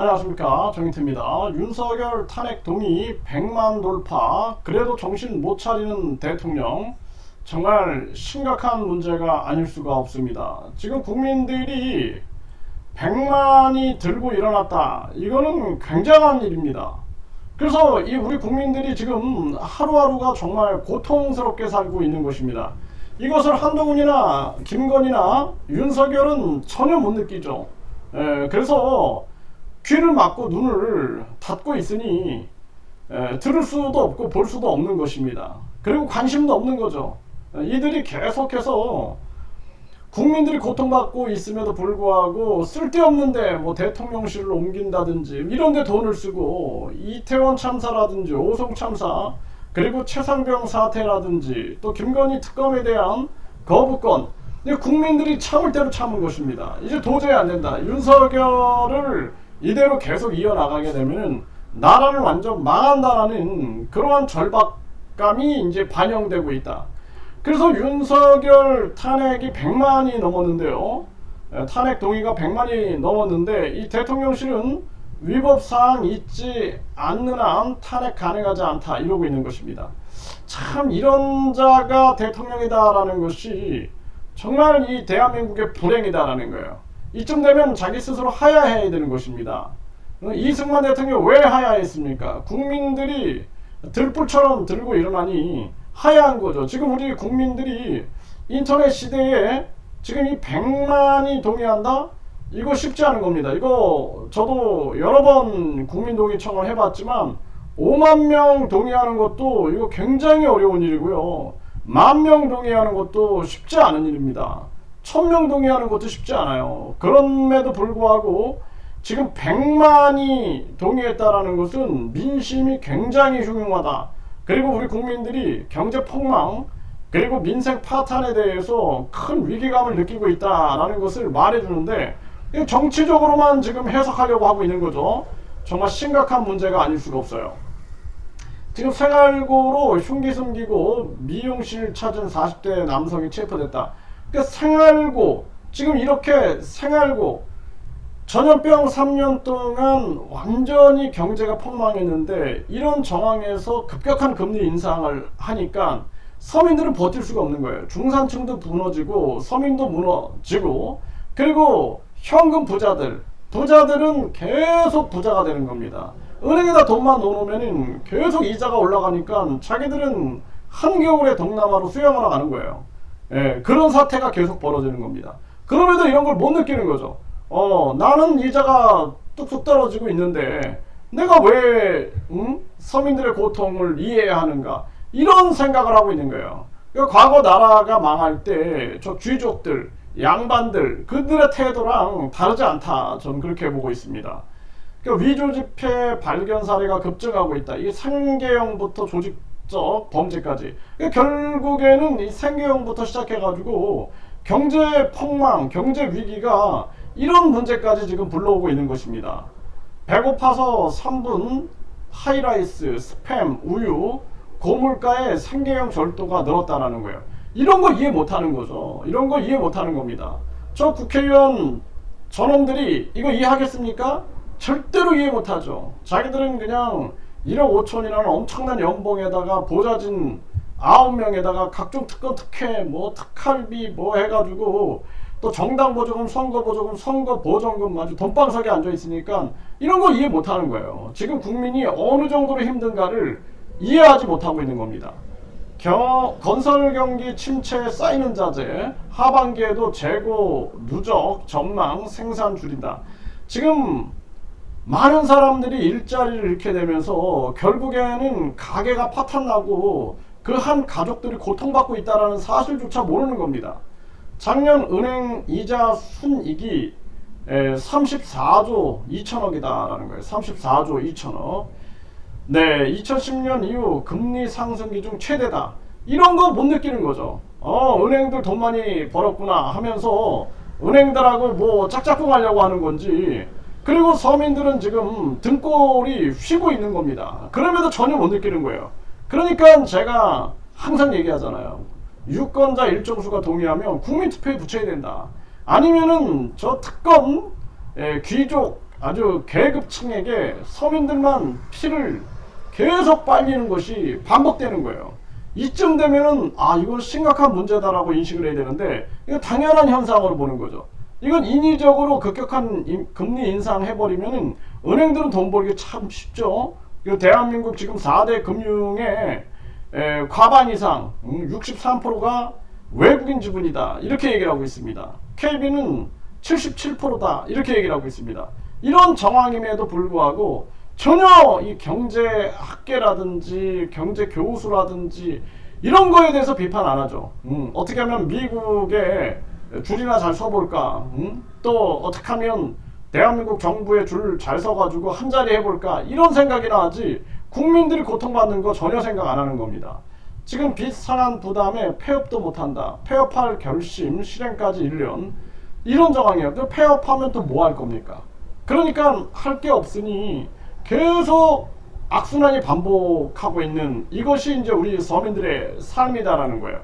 안녕하십니까 정인태입니다. 윤석열 탄핵 동의 100만 돌파 그래도 정신 못 차리는 대통령 정말 심각한 문제가 아닐 수가 없습니다. 지금 국민들이 100만이 들고 일어났다. 이거는 굉장한 일입니다. 그래서 이 우리 국민들이 지금 하루하루가 정말 고통스럽게 살고 있는 것입니다. 이것을 한동훈이나 김건희나 윤석열은 전혀 못 느끼죠. 에, 그래서 귀를 막고 눈을 닫고 있으니 에, 들을 수도 없고 볼 수도 없는 것입니다. 그리고 관심도 없는 거죠. 에, 이들이 계속해서 국민들이 고통받고 있음에도 불구하고 쓸데없는데 뭐 대통령실을 옮긴다든지 이런데 돈을 쓰고 이태원 참사라든지 오송 참사 그리고 최상병 사태라든지 또 김건희 특검에 대한 거부권 국민들이 참을 대로 참은 것입니다. 이제 도저히 안 된다. 윤석열을 이대로 계속 이어나가게 되면 나라를 완전 망한다라는 그러한 절박감이 이제 반영되고 있다. 그래서 윤석열 탄핵이 100만이 넘었는데요. 에, 탄핵 동의가 100만이 넘었는데 이 대통령실은 위법 사항 있지 않는 한 탄핵 가능하지 않다 이러고 있는 것입니다. 참 이런 자가 대통령이다라는 것이 정말 이 대한민국의 불행이다라는 거예요. 이쯤 되면 자기 스스로 하야해야 되는 것입니다. 어, 이승만 대통령 왜 하야했습니까? 국민들이 들불처럼 들고 일어나니 하야한 거죠. 지금 우리 국민들이 인터넷 시대에 지금 이 100만이 동의한다? 이거 쉽지 않은 겁니다. 이거 저도 여러 번 국민동의 청을 해봤지만 5만 명 동의하는 것도 이거 굉장히 어려운 일이고요. 만 명 동의하는 것도 쉽지 않은 일입니다. 천명 동의하는 것도 쉽지 않아요. 그럼에도 불구하고 지금 100만이 동의했다라는 것은 민심이 굉장히 흉흉하다. 그리고 우리 국민들이 경제 폭망 그리고 민생 파탄에 대해서 큰 위기감을 느끼고 있다라는 것을 말해주는데 정치적으로만 지금 해석하려고 하고 있는 거죠. 정말 심각한 문제가 아닐 수가 없어요. 지금 생활고로 흉기 숨기고 미용실 찾은 40대 남성이 체포됐다. 그러니까 생활고 지금 이렇게 생활고 전염병 3년 동안 완전히 경제가 폭망했는데 이런 정황에서 급격한 금리 인상을 하니까 서민들은 버틸 수가 없는 거예요. 중산층도 무너지고 서민도 무너지고 그리고 현금 부자들 부자들은 계속 부자가 되는 겁니다. 은행에다 돈만 넣어놓으면 계속 이자가 올라가니까 자기들은 한겨울에 동남아로 수영하러 가는 거예요. 예, 그런 사태가 계속 벌어지는 겁니다. 그럼에도 이런 걸 못 느끼는 거죠. 어, 나는 이자가 뚝뚝 떨어지고 있는데 내가 왜 응? 서민들의 고통을 이해해야 하는가 이런 생각을 하고 있는 거예요. 그러니까 과거 나라가 망할 때 저 귀족들, 양반들 그들의 태도랑 다르지 않다. 저는 그렇게 보고 있습니다. 그러니까 위조 지폐 발견 사례가 급증하고 있다. 이 생계형부터 조직 적 범죄까지. 그러니까 결국에는 이 생계형부터 시작해가지고 경제 폭망, 경제 위기가 이런 문제까지 지금 불러오고 있는 것입니다. 배고파서 3분 하이라이스, 스팸, 우유, 고물가의 생계형 절도가 늘었다라는 거예요. 이런 거 이해 못하는 거죠. 이런 거 이해 못하는 겁니다. 저 국회의원 저놈들이 이거 이해하겠습니까? 절대로 이해 못하죠. 자기들은 그냥 1억 5천이라는 엄청난 연봉에다가 보좌진 9명에다가 각종 특권 특혜 뭐 특할비 뭐 해가지고 또 정당 보조금, 선거 보조금, 선거 보정금 아주 돈방석에 앉아 있으니까 이런 거 이해 못하는 거예요. 지금 국민이 어느 정도로 힘든가를 이해하지 못하고 있는 겁니다. 겨, 건설 경기 침체에 쌓이는 자재, 하반기에도 재고 누적, 전망, 생산 줄인다. 지금 많은 사람들이 일자리를 잃게 되면서 결국에는 가게가 파탄나고 그 한 가족들이 고통받고 있다는 사실조차 모르는 겁니다. 작년 은행 이자 순이익이 34조 2천억이다라는 거예요. 34조 2천억. 네, 2010년 이후 금리 상승 기 중 최대다. 이런 거 못 느끼는 거죠. 어, 은행들 돈 많이 벌었구나 하면서 은행들하고 뭐 짝짝꿍 하려고 하는 건지 그리고 서민들은 지금 등골이 휘고 있는 겁니다. 그럼에도 전혀 못 느끼는 거예요. 그러니까 제가 항상 얘기하잖아요. 유권자 일정수가 동의하면 국민투표에 붙여야 된다. 아니면은 저 특검 에, 귀족 아주 계급층에게 서민들만 피를 계속 빨리는 것이 반복되는 거예요. 이쯤 되면은 아 이건 심각한 문제다라고 인식을 해야 되는데 이거 당연한 현상으로 보는 거죠. 이건 인위적으로 급격한 인- 금리 인상 해버리면은 은행들은 돈 벌기 참 쉽죠. 이 대한민국 지금 4대 금융의 에, 과반 이상 음, 63%가 외국인 지분이다 이렇게 얘기를 하고 있습니다. KB는 77%다 이렇게 얘기를 하고 있습니다. 이런 정황임에도 불구하고 전혀 이 경제 학계라든지 경제 교수라든지 이런 거에 대해서 비판 안 하죠. 음, 어떻게 하면 미국에 줄이나 잘 서볼까? 음? 또 어떻게 하면 대한민국 정부에 줄 잘 서가지고 한 자리 해볼까? 이런 생각이나 하지 국민들이 고통받는 거 전혀 생각 안 하는 겁니다. 지금 비상한 부담에 폐업도 못한다. 폐업할 결심 실행까지 1년 이런 정황이에요. 그 폐업하면 또 뭐 할 겁니까? 그러니까 할 게 없으니 계속 악순환이 반복하고 있는 이것이 이제 우리 서민들의 삶이다라는 거예요.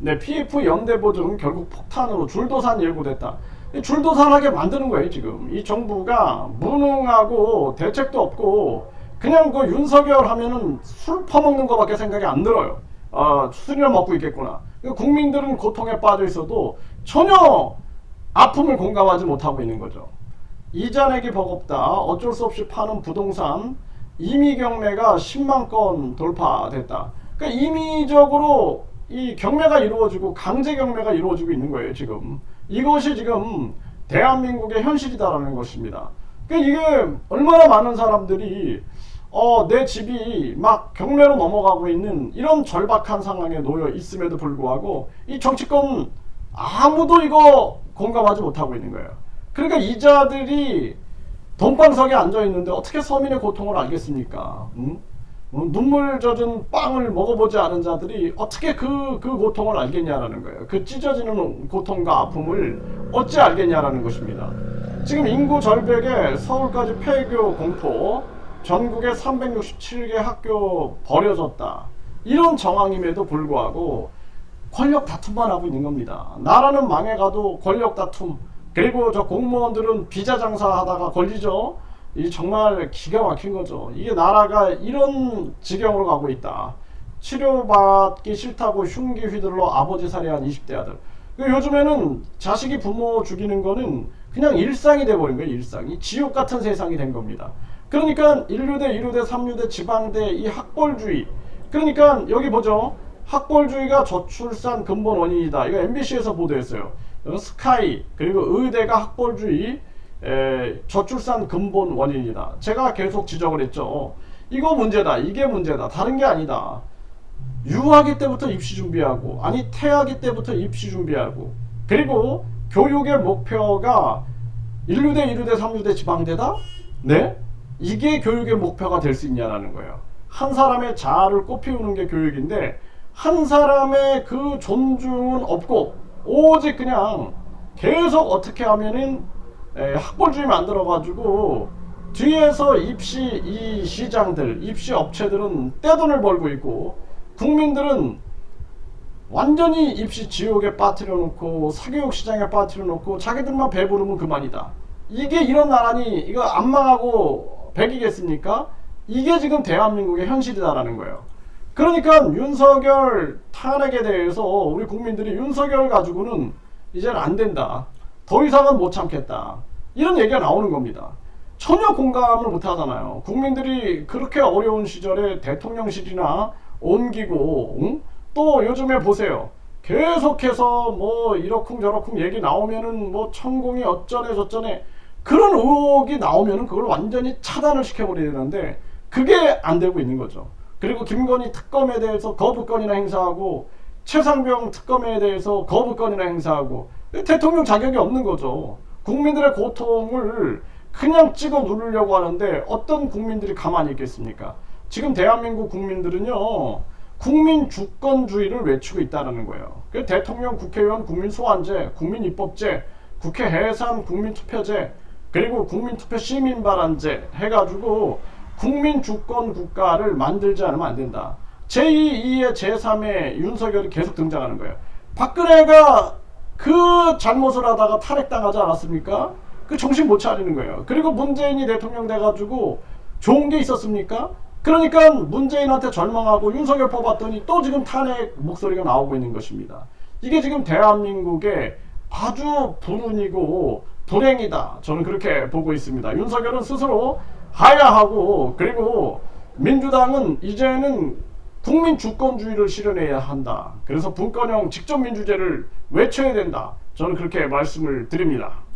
네, PF 연대 보증 결국 폭탄으로 줄도산 예고됐다. 이 줄도산하게 만드는 거예요 지금. 이 정부가 무능하고 대책도 없고 그냥 그 윤석열 하면은 술 퍼먹는 거밖에 생각이 안 들어요. 아, 술이나 먹고 있겠구나. 그러니까 국민들은 고통에 빠져 있어도 전혀 아픔을 공감하지 못하고 있는 거죠. 이자 내기 버겁다. 어쩔 수 없이 파는 부동산 임의 경매가 10만 건 돌파됐다. 그러니까 임의적으로 이 경매가 이루어지고 강제 경매가 이루어지고 있는 거예요, 지금. 이것이 지금 대한민국의 현실이다라는 것입니다. 그러니까 이게 얼마나 많은 사람들이 어, 내 집이 막 경매로 넘어가고 있는 이런 절박한 상황에 놓여 있음에도 불구하고 이 정치권 아무도 이거 공감하지 못하고 있는 거예요. 그러니까 이자들이 돈방석에 앉아 있는데 어떻게 서민의 고통을 알겠습니까? 음? 어, 눈물 젖은 빵을 먹어보지 않은 자들이 어떻게 그, 그 고통을 알겠냐라는 거예요. 그 찢어지는 고통과 아픔을 어찌 알겠냐라는 것입니다. 지금 인구 절벽에 서울까지 폐교 공포, 전국에 367개 학교 버려졌다. 이런 정황임에도 불구하고 권력 다툼만 하고 있는 겁니다. 나라는 망해가도 권력 다툼, 그리고 저 공무원들은 비자 장사하다가 걸리죠. 이 정말 기가 막힌 거죠. 이게 나라가 이런 지경으로 가고 있다. 치료받기 싫다고 흉기 휘둘러 아버지 살해한 20대 아들. 그 요즘에는 자식이 부모 죽이는 거는 그냥 일상이 돼버린 거예요. 일상이 지옥 같은 세상이 된 겁니다. 그러니까 인류대, 이류대, 삼류대, 지방대 이 학벌주의. 그러니까 여기 보죠. 학벌주의가 저출산 근본 원인이다. 이거 MBC에서 보도했어요. 스카이 그리고 의대가 학벌주의 에, 저출산 근본 원인이다. 제가 계속 지적을 했죠. 이거 문제다. 이게 문제다. 다른 게 아니다. 유아기 때부터 입시 준비하고 아니 태아기 때부터 입시 준비하고 그리고 교육의 목표가 인류대, 이류대, 삼류대, 지방대다? 네? 이게 교육의 목표가 될 수 있냐라는 거예요. 한 사람의 자아를 꽃피우는 게 교육인데 한 사람의 그 존중은 없고 오직 그냥 계속 어떻게 하면은 에, 학벌주의 만들어가지고 뒤에서 입시 이 시장들, 입시 업체들은 떼돈을 벌고 있고 국민들은 완전히 입시 지옥에 빠뜨려 놓고 사교육 시장에 빠뜨려 놓고 자기들만 배부르면 그만이다. 이게 이런 나라니 이거 안 망하고 백이겠습니까? 이게 지금 대한민국의 현실이다라는 거예요. 그러니까 윤석열 탄핵에 대해서 우리 국민들이 윤석열 가지고는 이제는 안 된다. 더 이상은 못 참겠다. 이런 얘기가 나오는 겁니다. 전혀 공감을 못 하잖아요. 국민들이 그렇게 어려운 시절에 대통령실이나 옮기고, 응? 또 요즘에 보세요. 계속해서 뭐 이러쿵 저러쿵 얘기 나오면은 뭐 천공이 어쩌네 저쩌네 그런 의혹이 나오면은 그걸 완전히 차단을 시켜버려야 되는데 그게 안 되고 있는 거죠. 그리고 김건희 특검에 대해서 거부권이나 행사하고 최상병 특검에 대해서 거부권이나 행사하고 대통령 자격이 없는 거죠. 국민들의 고통을 그냥 찍어 누르려고 하는데 어떤 국민들이 가만히 있겠습니까? 지금 대한민국 국민들은요. 국민 주권주의를 외치고 있다는 거예요. 그 대통령, 국회의원, 국민 소환제, 국민 입법제, 국회 해산, 국민 투표제, 그리고 국민 투표 시민 발언제 해가지고 국민 주권 국가를 만들지 않으면 안 된다. 제2, 2의 제3의 윤석열이 계속 등장하는 거예요. 박근혜가 그 잘못을 하다가 탈핵당하지 않았습니까? 그 정신 못 차리는 거예요. 그리고 문재인이 대통령 돼가지고 좋은 게 있었습니까? 그러니까 문재인한테 절망하고 윤석열 뽑았더니 또 지금 탄핵 목소리가 나오고 있는 것입니다. 이게 지금 대한민국의 아주 불운이고 불행이다. 저는 그렇게 보고 있습니다. 윤석열은 스스로 하야하고 그리고 민주당은 이제는 국민 주권주의를 실현해야 한다. 그래서 분권형 직접 민주제를 외쳐야 된다. 저는 그렇게 말씀을 드립니다.